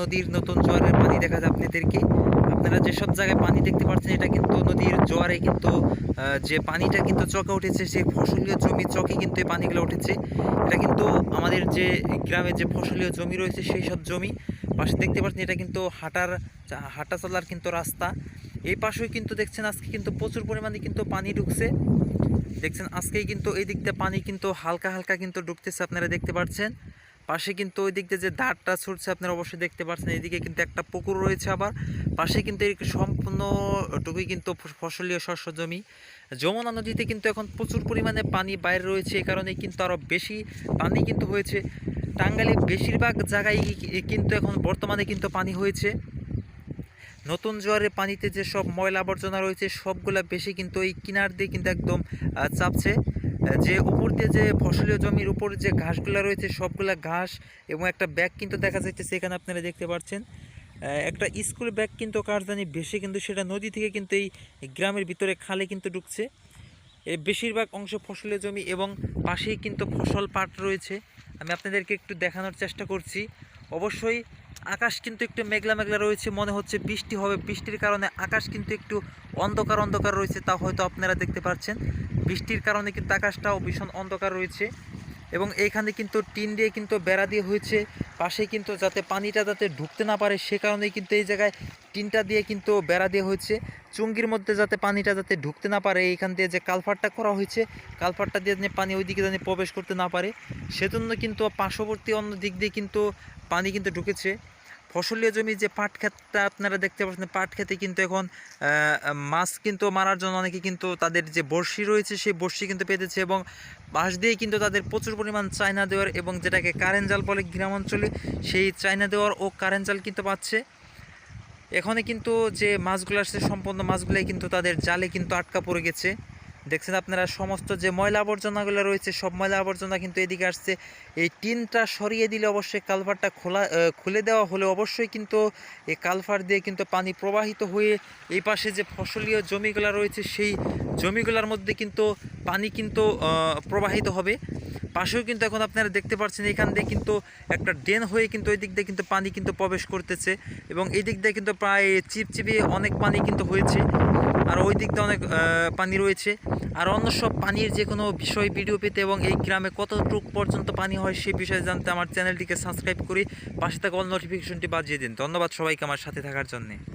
নদীর নতুন জোয়ারের পানি দেখা যায় আপনাদেরকে। আপনারা যেসব জায়গায় পানি দেখতে পাচ্ছেন, এটা কিন্তু নদীর জোয়ারে কিন্তু যে পানিটা কিন্তু চকে উঠেছে সেই ফসলীয় জমি চকে কিন্তু এই পানিগুলো উঠেছে। এটা কিন্তু আমাদের যে গ্রামে যে ফসলীয় জমি রয়েছে, সেই সব জমি পাশে দেখতে পাচ্ছেন, এটা কিন্তু হাঁটার, হাঁটা চলার কিন্তু রাস্তা। এই পাশেও কিন্তু দেখছেন, আজকে কিন্তু প্রচুর পরিমাণে কিন্তু পানি ঢুকছে। দেখছেন, আজকেই কিন্তু এই দিক দিয়ে পানি কিন্তু হালকা হালকা কিন্তু ঢুকতেছে, আপনারা দেখতে পাচ্ছেন। পাশে কিন্তু ওই দিক দিয়ে যে দাঁড়টা ছুটছে, আপনারা অবশ্যই দেখতে পাচ্ছেন। এদিকে কিন্তু একটা পুকুর রয়েছে আবার। পাশে কিন্তু সম্পূর্ণটুকুই কিন্তু ফসলীয় শস্য জমি। যমুনা নদীতে কিন্তু এখন প্রচুর পরিমাণে পানি বাইরে রয়েছে, এই কারণে কিন্তু আরও বেশি পানি কিন্তু হয়েছে। টাঙ্গাইলে বেশিরভাগ জায়গায় কিন্তু এখন বর্তমানে কিন্তু পানি হয়েছে। নতুন জোয়ারের পানিতে যে সব ময়লা আবর্জনা রয়েছে, সবগুলা বেশি কিন্তু এই কিনার দিয়ে কিন্তু একদম চাপছে। যে উপর দিয়ে যে ফসলীয় জমির উপর যে ঘাসগুলো রয়েছে, সবগুলা ঘাস এবং একটা ব্যাগ কিন্তু দেখা যাচ্ছে সেখানে আপনারা দেখতে পাচ্ছেন। একটা স্কুল ব্যাগ কিন্তু কার জানি বেশি, কিন্তু সেটা নদী থেকে কিন্তু এই গ্রামের ভিতরে খালে কিন্তু ঢুকছে। এর বেশিরভাগ অংশ ফসলের জমি এবং পাশেই কিন্তু ফসল পাট রয়েছে। আমি আপনাদেরকে একটু দেখানোর চেষ্টা করছি। অবশ্যই আকাশ কিন্তু একটু মেঘলা মেঘলা রয়েছে, মনে হচ্ছে বৃষ্টি হবে। বৃষ্টির কারণে আকাশ কিন্তু একটু অন্ধকার অন্ধকার রয়েছে, তা হয়তো আপনারা দেখতে পাচ্ছেন। বৃষ্টির কারণে কিন্তু আকাশটাও ভীষণ অন্ধকার রয়েছে এবং এইখানে কিন্তু টিন দিয়ে কিন্তু বেড়া দিয়ে হয়েছে। পাশে কিন্তু যাতে পানিটা যাতে ঢুকতে না পারে, সে কারণেই কিন্তু এই জায়গায় টিনটা দিয়ে কিন্তু বেড়া দিয়ে হয়েছে। চুঙ্গির মধ্যে যাতে পানিটা যাতে ঢুকতে না পারে, এইখান দিয়ে যে কালফারটা করা হয়েছে, কালফারটা দিয়ে পানি ওইদিকে যেন প্রবেশ করতে না পারে, সেজন্য কিন্তু পার্শ্ববর্তী অন্য দিক দিয়ে কিন্তু পানি কিন্তু ঢুকেছে। ফসলীয় জমি যে পাট ক্ষেতটা আপনারা দেখতে পাচ্ছেন, পাট খেতে কিন্তু এখন মাছ কিন্তু মারার জন্য অনেকে কিন্তু তাদের যে বড়শি রয়েছে, সেই বড়শি কিন্তু পেতেছে এবং বাঁশ দিয়ে কিন্তু তাদের প্রচুর পরিমাণ চায়না দেওয়ার এবং যেটাকে কারেন্ট জাল বলে গ্রাম অঞ্চলে, সেই চায়না দেওয়ার ও কারেন্ট জাল কিন্তু পাচ্ছে। এখানে কিন্তু যে মাছগুলো আসছে, সম্পূর্ণ মাছগুলাই কিন্তু তাদের জালে কিন্তু আটকা পড়ে গেছে। দেখছেন আপনারা, সমস্ত যে ময়লা আবর্জনাগুলো রয়েছে, সব ময়লা আবর্জনা কিন্তু এদিকে আসছে। এই টিনটা সরিয়ে দিলে অবশ্যই কালভারটা খোলা খুলে দেওয়া হলে অবশ্যই কিন্তু এই কালভার দিয়ে কিন্তু পানি প্রবাহিত হয়ে এই পাশে যে ফসলীয় জমিগুলো রয়েছে, সেই জমিগুলোর মধ্যে কিন্তু পানি কিন্তু প্রবাহিত হবে। পাশেও কিন্তু এখন আপনারা দেখতে পাচ্ছেন, এখান দিয়ে কিন্তু একটা ড্রেন হয়ে কিন্তু ওই দিক দিয়ে কিন্তু পানি কিন্তু প্রবেশ করতেছে এবং এই দিক দিয়ে কিন্তু প্রায় চিপচিপে অনেক পানি কিন্তু হয়েছে আর ওই দিক দিয়ে অনেক পানি রয়েছে। আর অন্য সব পানির যে কোনো বিষয় ভিডিও পেতে এবং এই গ্রামে কতটুক পর্যন্ত পানি হয় সেই বিষয়ে জানতে আমার চ্যানেলটিকে সাবস্ক্রাইব করে পাশে থাকা অল নোটিফিকেশনটি বাজিয়ে দিন। ধন্যবাদ সবাইকে আমার সাথে থাকার জন্যে।